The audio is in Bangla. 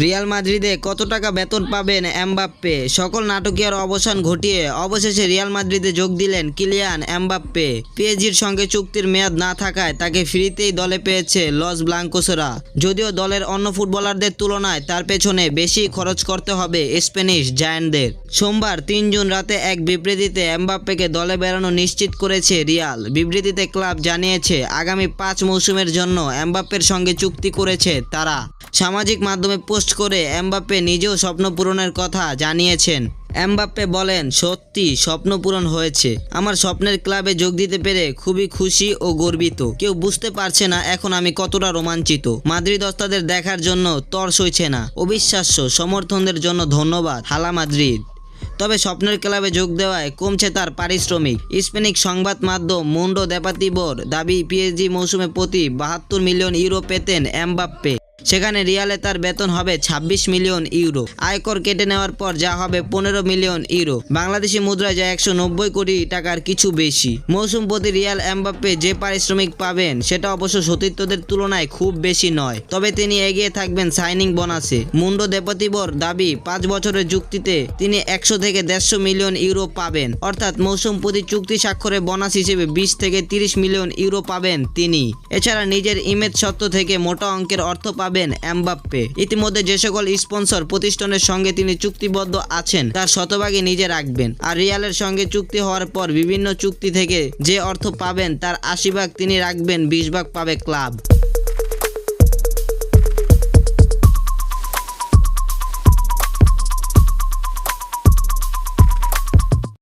রিয়াল মাদ্রিদে কত টাকা বেতন পাবেন এমবাপ্পে? সকল নাটকীয় অবসান ঘটিয়ে অবশেষে রিয়াল মাদ্রিদে যোগ দিলেন কিলিয়ান এমবাপ্পে। পিএসজির সঙ্গে চুক্তির মেয়াদ না থাকায় তাকে ফ্রিতেই দলে পেয়েছে লস ব্লাঙ্কোসরা। যদিও দলের অন্য ফুটবলারদের তুলনায় তার পেছনে বেশি খরচ করতে হবে স্প্যানিশ জায়ান্টদের। সোমবার তিন জুন রাতে এক বিবৃতিতে এমবাপ্পেকে দলে বেড়ানো নিশ্চিত করেছে রিয়াল। বিবৃতিতে ক্লাব জানিয়েছে, আগামী পাঁচ মৌসুমের জন্য এমবাপ্পের সঙ্গে চুক্তি করেছে তারা। সামাজিক মাধ্যমে পোস্ট করে এমবাপ্পে নিজেও স্বপ্ন পূরণের কথা জানিয়েছেন। এমবাপ্পে বলেন, সত্যি, স্বপ্ন পূরণ হয়েছে। আমার স্বপ্নের ক্লাবে যোগ দিতে পেরে খুবই খুশি ও গর্বিত। কেউ বুঝতে পারছে না এখন আমি কতটা রোমাঞ্চিত। মাদ্রিদ ওস্তাদের দেখার জন্য তর সইছে না। অবিশ্বাস্য, সমর্থনদের জন্য ধন্যবাদ হালা মাদ্রিদ। তবে স্বপ্নের ক্লাবে যোগ দেওয়ায় কমছে তার পারিশ্রমিক। স্পেনিক সংবাদ মাধ্যম মুন্ডো দেপাতিবর দাবি, পিএসজি মৌসুমে প্রতি বাহাত্তর মিলিয়ন ইউরো পেতেন এমবাপ্পে। সেখানে রিয়ালে তার বেতন হবে ২৬ মিলিয়ন ইউরো। আয়কর কেটে নেওয়ার পর যা হবে পনেরো মিলিয়ন ইউরো। বাংলাদেশি মুদ্রায় যা একশো নব্বই কোটি টাকার কিছু বেশি। মৌসুম প্রতি রিয়াল এমবাপ্পে যে পারিশ্রমিক পাবেন, সেটা অবশ্য সতীর্থদের তুলনায় খুব বেশি নয়। তবে তিনি এগিয়ে থাকবেন সাইনিং বোনাসে। মুন্ডো দেপতিবর দাবি, পাঁচ বছরের চুক্তিতে তিনি একশো থেকে দেড়শো মিলিয়ন ইউরো পাবেন। অর্থাৎ মৌসুম প্রতি চুক্তি স্বাক্ষরে বোনাস হিসেবে বিশ থেকে তিরিশ মিলিয়ন ইউরো পাবেন তিনি। এছাড়া নিজের ইমেজ সত্ত্ব থেকে মোটা অঙ্কের অর্থ পাবেন এমবাপ্পে। ইতিমধ্যে যে সকল স্পন্সর প্রতিষ্ঠানের সঙ্গে তিনি চুক্তিবদ্ধ আছেন, তার শতভাগে নিজে রাখবেন। আর রিয়ালের সঙ্গে চুক্তি হওয়ার পর বিভিন্ন চুক্তি থেকে যে অর্থ পাবেন, তার আশি ভাগ তিনি রাখবেন বিশ ভাগ পাবে ক্লাব।